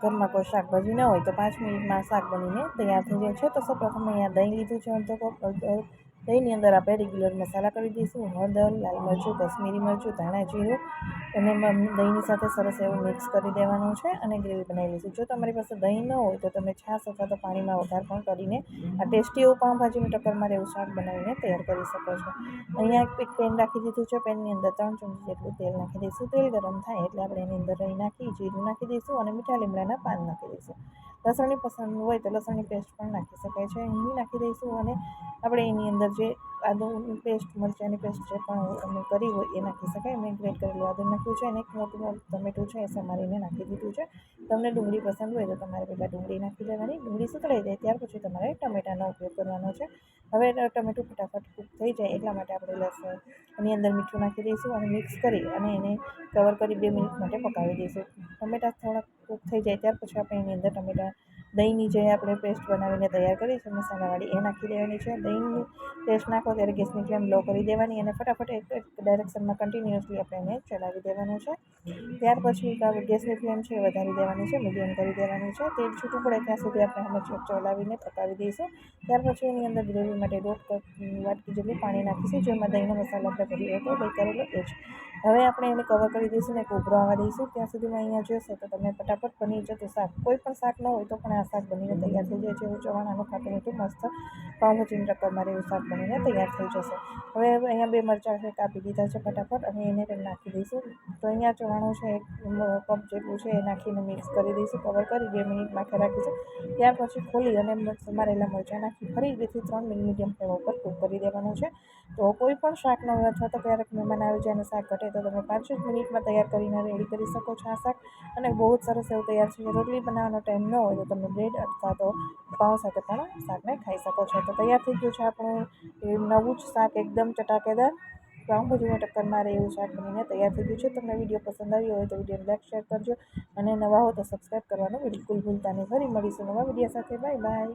ઘરમાં કોઈ શાકભાજી ન હોય તો પાંચ મિનિટમાં શાક બનીને તૈયાર થઈ જાય છે. તો સૌપ્રથમ અહીંયા દહીં લીધું છે. અડધો કપ દહીંની અંદર આપણે રેગ્યુલર મસાલા કરી દઈશું, હળદર, લાલ મરચું, કશ્મીરી મરચું, ધાણા જીરું અને દહીંની સાથે સરસ એવું મિક્સ કરી દેવાનું છે અને ગ્રેવી બનાવી લઈશું. જો તમારી પાસે દહીં ન હોય તો તમે છાશ અથવા તો પાણીમાં વધાર પણ કરીને આ ટેસ્ટી એવું પાઉંભાજીની ટક્કર મારે એવું શાક બનાવીને તૈયાર કરી શકો છો. અહીંયા એક પેન રાખી દીધું છે, પેનની અંદર ત્રણ ચમચી જેટલું તેલ નાખી દઈશું. તેલ ગરમ થાય એટલે આપણે એની અંદર રહી નાખી, જીરું નાખી દઈશું અને મીઠા લીમડાના પાન નાખી દઈશું. લસણની પસંદ હોય તો લસણની પેસ્ટ પણ નાખી શકાય છે. અહીં નાખી દઈશું અને આપણે એની અંદર જે આદુની પેસ્ટ મરચાંની પેસ્ટ જે પણ અમે કરી હોય એ નાખી શકાય. મેં ગ્રેટ કરેલું આદુ નાખ્યું છે અને એક મોટું મોટું ટમેટું છે, એ સમારીને નાખી દીધું છે. તમને ડુંગળી પસંદ હોય તો તમારે પહેલાં ડુંગળી નાખી દેવાની. ડુંગળી સુકળાઈ જાય ત્યાર પછી તમારે ટમેટાનો ઉપયોગ કરવાનો છે. હવે ટમેટું ફટાફટ કૂક થઈ જાય એટલા માટે આપણે લસણ એની અંદર મીઠું નાખી દઈશું અને મિક્સ કરી અને એને કવર કરી બે મિનિટ માટે પકાવી દઈશું. ટમેટા થોડાક કૂક થઈ જાય ત્યાર પછી આપણે એની અંદર ટમેટા દહીંની જે આપણે પેસ્ટ બનાવીને તૈયાર કરી છે મસાલાવાળી એ નાખી દેવાની છે. દહીંની પેસ્ટ નાખો ત્યારે ગેસની ફ્લેમ લો કરી દેવાની અને ફટાફટ એક ડાયરેક્શનમાં કન્ટિન્યુઅસલી આપણે એને ચલાવી દેવાનું છે. ત્યાર પછી ગેસની ફ્લેમ છે એ વધારી દેવાની છે મીડિયમ કરી દેવાની છે. તેલ છૂટું પડે ત્યાં સુધી આપણે ચ- ચલાવીને પકાવી દઈશું. ત્યાર પછી એની અંદર ગ્રેવી માટે દોઢ વાટકી જેટલું પાણી નાખીશું, જેમાં દહીંનો મસાલો આપણે ભર્યો હતો, દહીં કરેલો એ જ. હવે આપણે એને કવર કરી દઈશું ને ઉભરો આવવા દઈશું. ત્યાં સુધીમાં અહીંયા જોશે તો તમે ફટાફટ બની જતું શાક, કોઈ પણ શાક ન હોય તો પણ આ શાક બનીને તૈયાર થઈ જાય છે. એવું ચવાણાનું ખાતું હતું, મસ્ત પાઉંભાજીનું રકમ મારે એવું શાક બનીને તૈયાર થઈ જશે. હવે અહીંયા બે મરચાં છે કાપી દીધા છે ફટાફટ અને એને પણ નાખી દઈશું. તો અહીંયા ચવાણું છે એક કપ જેટલું છે એ નાખીને મિક્સ કરી દઈશું કવર કરી બે મિનિટ માટે રાખીશું ત્યાર પછી ખોલી અને સમારેલા મરચાં નાખી ફરી બેથી ત્રણ મિનિટ મીડિયમ ફ્લેમ ઉપર કૂક કરી દેવાનું છે. તો કોઈ પણ હોય અથવા તો ક્યારેક મહેમાન આવી જાય અને શાક ઘટે તો તમે પાંચ જ મિનિટમાં તૈયાર કરીને રેડી કરી શકો છો આ શાક. અને બહુ જ સરસ એવું તૈયાર છે રોટલી બનાવવાનો ટાઈમ ન હોય તો તમે બ્રેડ અથવા તો પાઉં સાથે પણ શાકને ખાઈ શકો છો. તો તૈયાર થઈ ગયું છે આપણું એ નવું જ શાક એકદમ ચટાકેદાર પાઉંભાજીને ટક્કર મારે એવું શાક બનીને તૈયાર થઈ ગયું છે. તમને વીડિયો પસંદ આવ્યો હોય તો વિડીયોને લાઈક, શેર કરજો. અને નવા હો તો સબસ્ક્રાઈબ કરવાનું બિલકુલ ભૂલતા નહીં. ફરી મળીશું નવા વીડિયો સાથે. Bye bye.